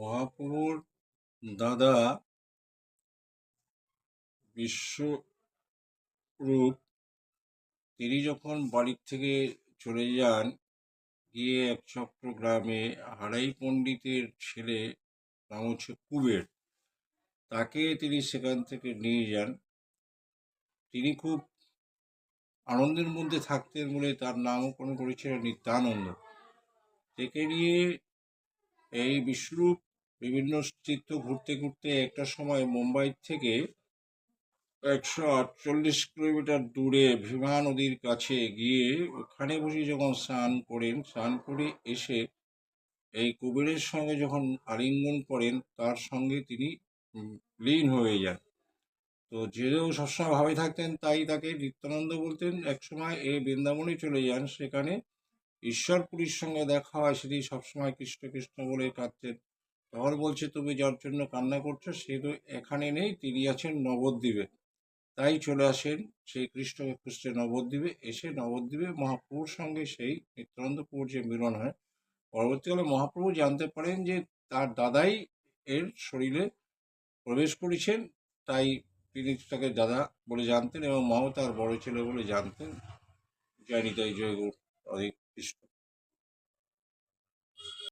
মহাপ্রভুর দাদা বিশ্বরূপ তিনি যখন বাড়ির থেকে চলে যান, গিয়ে এক চট্টগ্রামে হারাই পণ্ডিতের ছেলে নাম হচ্ছে কুবের, তাকে তিনি সেখান থেকে নিয়ে যান। তিনি খুব আনন্দের মধ্যে থাকতেন বলে তার নামকরণ করেছিলেন নিত্যানন্দ। থেকে নিয়ে এই বিশ্বরূপ বিভিন্ন তীর্থ ঘুরতে ঘুরতে একটা সময় মুম্বাই থেকে একশো আটচল্লিশ কিলোমিটার দূরে ভীমা নদীর কাছে গিয়ে ওখানে বসে যখন স্নান করেন, স্নান করে এসে এই কুবেরের সঙ্গে যখন আলিঙ্গন করেন, তার সঙ্গে তিনি লীন হয়ে যান। তো যেহেতু সবসময় ভাবে থাকতেন, তাই তাকে নিত্যানন্দ বলতেন। একসময় এ বৃন্দাবনে চলে যান। সেখানে ঈশ্বরপুরীর সঙ্গে দেখা হয়। সেটি সবসময় কৃষ্ণ কৃষ্ণ বলে কাঁদতেন। তখন বলছে, তুমি যার জন্য কান্না করছ, সে তো এখানে নেই, তিনি আছেন নবদ্বীপে। তাই চলে আসেন সেই কৃষ্ণকে খুঁজতে নবদ্বীপে। এসে নবদ্বীপে মহাপ্রভুর সঙ্গে সেই নিত্যানন্দ প্রভুর যে মিলন হয়, পরবর্তীকালে মহাপ্রভু জানতে পারেন যে তার দাদাই এর শরীরে প্রবেশ করেছেন, তাই তিনি তাকে দাদা বলে জানতেন এবং মাও তার বড় ছেলে বলে জানতেন। জয় নিতাই, জয় অধিক কৃষ্ণ।